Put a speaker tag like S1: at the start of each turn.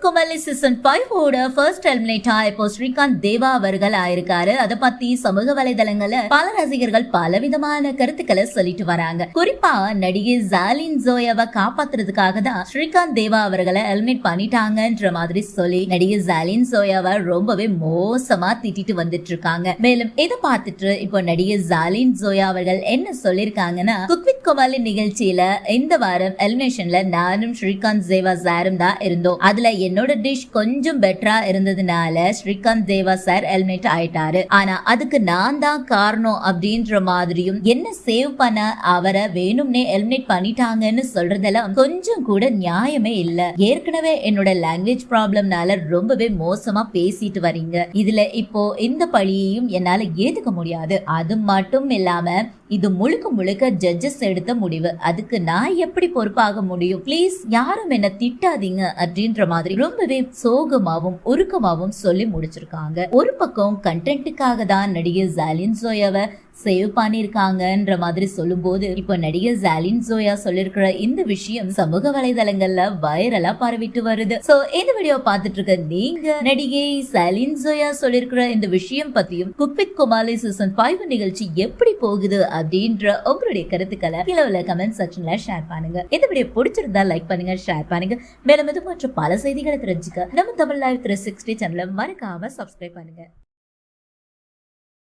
S1: Cook with Comali season five ஓட first எலிமினேட்டா இப்போ ஸ்ரீகாந்த் தேவா அவர்கள் ஆயிருக்காரு. அதை பத்தி சமூக வலைதளங்கள்ல பல ரசிகர்கள் பலவிதமான கருத்துக்களை சொல்லிட்டு வராங்க. குறிப்பா நடிகை ஜாலின் ஜோயாவை காப்பாத்துறதுக்காக தான் ஸ்ரீகாந்த் தேவா அவர்களை எலிமினேட் பண்ணிட்டாங்கன்ற மாதிரி சொல்லி நடிகை ஜாலின் ஜோயாவை ரொம்பவே மோசமா திட்டிட்டு வந்துட்டு இருக்காங்க. மேலும் இதை பார்த்துட்டு இப்போ நடிகை ஜாலின் ஜோயா அவர்கள் என்ன சொல்லிருக்காங்கன்னா குமாலி நிகழ்ச்சியில இந்த வாரம் எலிமினேஷன்ல நானும் ஸ்ரீகாந்த் தேவா சாரும் தான் இருந்தோம். அதுல என்னோட டிஷ் கொஞ்சம் பெட்டரா இருந்ததுனால ஸ்ரீகாந்த் தேவா சார் எலிமினேட் ஆயிட்டாரு. ஆனா அதுக்கு நான் தான் காரணம் அப்படின்ற மாதிரியும் என்ன சேவ் பண்ண அவரை வேணும்னே எலிமினேட் பண்ணிட்டாங்கன்னு சொல்றதெல்லாம் கொஞ்சம் கூட நியாயமே இல்ல. ஏற்கனவே என்னோட லாங்குவேஜ் ப்ராப்ளம்னால ரொம்பவே மோசமா பேசிட்டு வரீங்க. இதுல இப்போ இந்த பழியையும் என்னால ஏத்துக்க முடியாது. அது மட்டும் இல்லாம இது முழுக்க முழுக்க ஜட்ஜஸ் எடுத்த முடிவு. அதுக்கு நான் எப்படி பொறுப்பாக முடியும்? ப்ளீஸ் யாரும் என்ன திட்டாதீங்க அப்படின்ற மாதிரி ரொம்பவே சோகமாவும் உருக்கமாவும் சொல்லி முடிச்சிருக்காங்க. ஒரு பக்கம் கண்டென்ட்டுக்காக தான் நடிகை ஜாலின் சோயாவை சேவ் பண்ணிருக்காங்கன்ற மாதிரி சொல்லும்போது இப்போ நடிகர் ஜாலின் ஜோயா சொல்லிருக்கிற இந்த விஷயம் சமூக வலைதளங்கள்ல வைரலா பரவிட்டு வருது. சோ இந்த வீடியோ பார்த்துட்டு இருக்க நீங்க நடிகை சலின் ஜோயா சொல்லிருக்கிற இந்த விஷயம் பத்தியும் குப்பித் குமாலி சீசன் ஃபைவ் நிகழ்ச்சி எப்படி போகுது அப்படின்ற உங்களுடைய கருத்துக்களை கீழே உள்ள கமெண்ட் செக்ஷன்ல ஷேர் பண்ணுங்க. இந்த வீடியோ பிடிச்சிருந்தா லைக் பண்ணுங்க ஷேர் பண்ணுங்க. மேலும் இது போன்ற பல செய்திகளை தெரிஞ்சுக்க நம்ம தமிழ் லைவ் த்ரீ சிக்ஸ்டி சேனலை மறக்காம சப்ஸ்கிரைப் பண்ணுங்க.